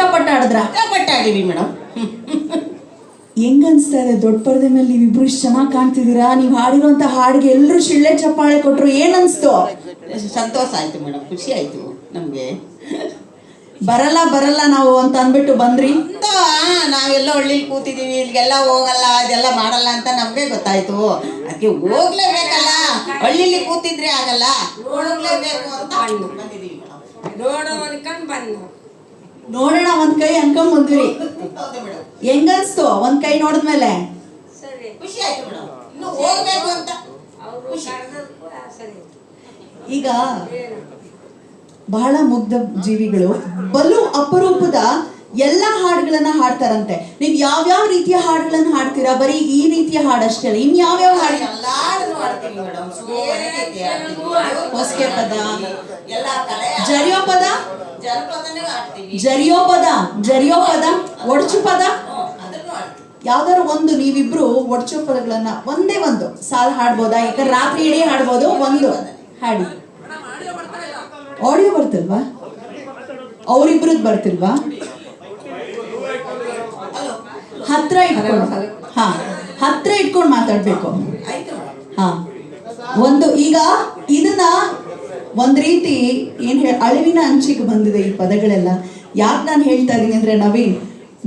ಕಷ್ಟಪಟ್ಟು ಆಡಿದ್ರ? ಕಷ್ಟಪಟ್ಟು ಆಡಿವಿ ಮೇಡಮ್ ಹೆಂಗ್ ಅನ್ಸ್ತಾ ಇದೆ ದೊಡ್ಡ ಪರದೆ ಮೇಲೆ ನೀವಿಬ್ರು ಇಷ್ಟು ಚೆನ್ನಾಗಿ ಕಾಣ್ತಿದ್ದೀರಾ? ನೀವು ಹಾಡಿರುವಂತ ಹಾಡಿಗೆ ಎಲ್ಲರೂ ಶಿಳ್ಳೆ ಚಪ್ಪಾಳೆ ಕೊಟ್ರು ಏನ್ ಅನ್ಸ್ತು ಸಂತೋಷ ಆಯ್ತು ಮೇಡಮ್ ಖುಷಿ ಆಯ್ತು ನಮಗೆ. ಬರಲ್ಲ ಬರಲ್ಲ ನಾವು ಅಂತ ಅಂದ್ಬಿಟ್ಟು ಬಂದ್ರಿ? ನಾವೆಲ್ಲ ಹಳ್ಳಿಲಿ ಕೂತಿದೀವಿ ಇಲ್ಲಿಗೆಲ್ಲ ಹೋಗಲ್ಲ ಅದೆಲ್ಲ ಮಾಡಲ್ಲ ಅಂತ ನಮಗೆ ಗೊತ್ತಾಯ್ತು. ಅದಕ್ಕೆ ಹೋಗ್ಲೇಬೇಕಲ್ಲ? ಹಳ್ಳಿಲಿ ಕೂತಿದ್ರೆ ಆಗಲ್ಲ. ಹೋಗ್ಲೇಬೇಕು ಅಂತ ಬಂದಿದೀವಿ ಮೇಡಮ್ ನೋಡೋ ಅನ್ಕೊಂಡ್ ಬಂದು ನೋಡೋಣ ಒಂದ್ ಕೈ ಅನ್ಕೊಂಡ್ ಬಂದ್ವಿ ಹೆಂಗನ್ಸ್ತು ಮೇಡಮ್ ಹೆಂಗ್ ಅನ್ಸ್ತು? ಒಂದ್ ಕೈ ನೋಡಿದ್ಮೇಲೆ ಸರಿ. ಖುಷಿ ಆಯ್ತು ಮೇಡಮ್. ಇನ್ನು ಹೋಗ್ಬೇಕು ಅಂತ. ಅವರು ಕರೆದ್ರು ಕೂಡ ಸರಿ ಈಗ ಬಹಳ ಮುಗ್ಧ ಜೀವಿಗಳು. ಬಲು ಅಪರೂಪದ ಎಲ್ಲ ಹಾಡುಗಳನ್ನ ಹಾಡ್ತಾರಂತೆ. ನೀವ್ ಯಾವ್ಯಾವ ರೀತಿಯ ಹಾಡುಗಳನ್ನ ಹಾಡ್ತೀರಾ? ಬರೀ ಈ ರೀತಿಯ ಹಾಡಷ್ಟೇ ಇನ್ ಯಾವ್ಯಾವ ಹಾಡು ಮೇಡಮ್. ಹೊಸ್ಕೆ ಪದ. ಎಲ್ಲ ಕಲೆ ಜರಿಯೋ ಪದ ಜನಪದನೇ ಆಡ್ತೀವಿ ಜರಿಯೋ ಪದ ಜರಿಯೋ ಪದ ಒಡಚು ಪದ ಯಾವ್ದಾದ್ರು ಒಂದು ನೀವಿಬ್ರು ಒಡಚು ಪದಗಳನ್ನ ಒಂದೇ ಒಂದು. ಸಾಲ್ ಹಾಡ್ಬೋದಾ? ಯಾಕಂದ್ರೆ ರಾತ್ರಿ ಇಡೀ ಹಾಡ್ಬೋದು ಒಂದು. ಹಾಡಿ. ಆಡಿಯೋ ಬರ್ತಿಲ್ವಾ? ಅವರಿಬ್ರದ್ ಬರ್ತಿಲ್ವಾ? ಹತ್ರ ಇಟ್ಕೊಂಡು. ಹಾ ಹತ್ರ ಇಟ್ಕೊಂಡು ಮಾತಾಡ್ಬೇಕು. ಹಾ. ಒಂದು ಈಗ ಇದನ್ನ ಒಂದ್ ರೀತಿ ಏನ್ ಅಳಿವಿನ ಅಂಚಿಗೆ ಬಂದಿದೆ ಈ ಪದಗಳೆಲ್ಲ. ಯಾಕೆ ನಾನು ಹೇಳ್ತಾ ಇದ್ದೀನಿ ಅಂದ್ರೆ ನವೀನ್,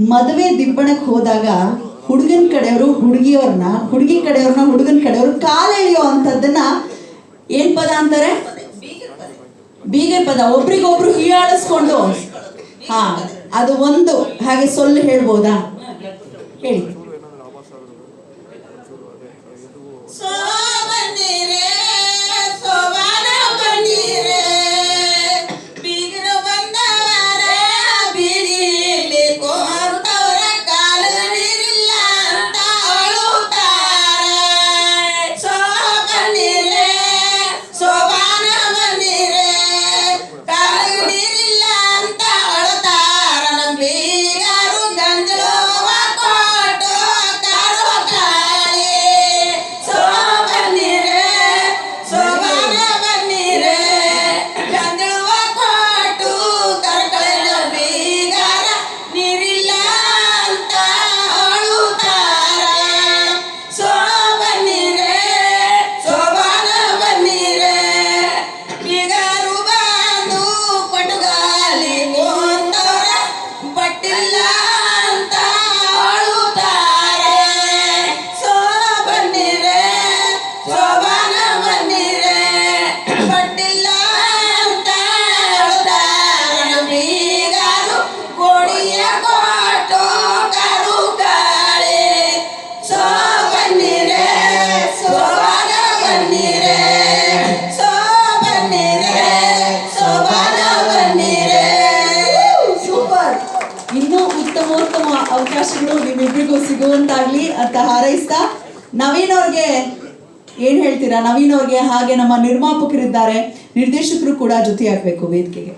ಮದುವೆ ದಿಬ್ಬಣಕ್ಕೆ ಹೋದಾಗ ಹುಡುಗನ ಕಡೆಯವರು ಹುಡುಗಿಯವ್ರನ್ನ, ಹುಡುಗಿ ಕಡೆಯವ್ರನ್ನ, ಹುಡುಗನ ಕಡೆಯವರು ಕಾಲೆಳೆಯೋ ಅಂತದನ್ನ ಏನ್ ಪದ ಅಂತಾರೆ? ಬೀಗ ಪದ. ಒಬ್ರಿಗೊಬ್ರು ಹೀಯಾಳಿಸ್ಕೊಂಡು. ಹಾ, ಅದು ಒಂದು. ಹಾಗೆ ಸೊಲ್ಲು ಹೇಳ್ಬೋದಾ? ಹೇಳಿ. ಇನ್ನೂ ಉತ್ತಮೋತ್ತಮ ಅವಕಾಶಗಳು ನಿಮ್ಮಿಬ್ಬರಿಗೂ ಸಿಗುವಂತಾಗ್ಲಿ ಅಂತ ಹಾರೈಸ್ತಾ ನವೀನ್ ಅವ್ರಿಗೆ ಏನ್ ಹೇಳ್ತೀರಾ? ನವೀನ್ ಅವ್ರಿಗೆ ಹಾಗೆ ನಮ್ಮ ನಿರ್ಮಾಪಕರಿದ್ದಾರೆ. ನಿರ್ದೇಶಕರು ಕೂಡ ಜೊತೆಯಾಗಬೇಕು ವೇದಿಕೆಗೆ.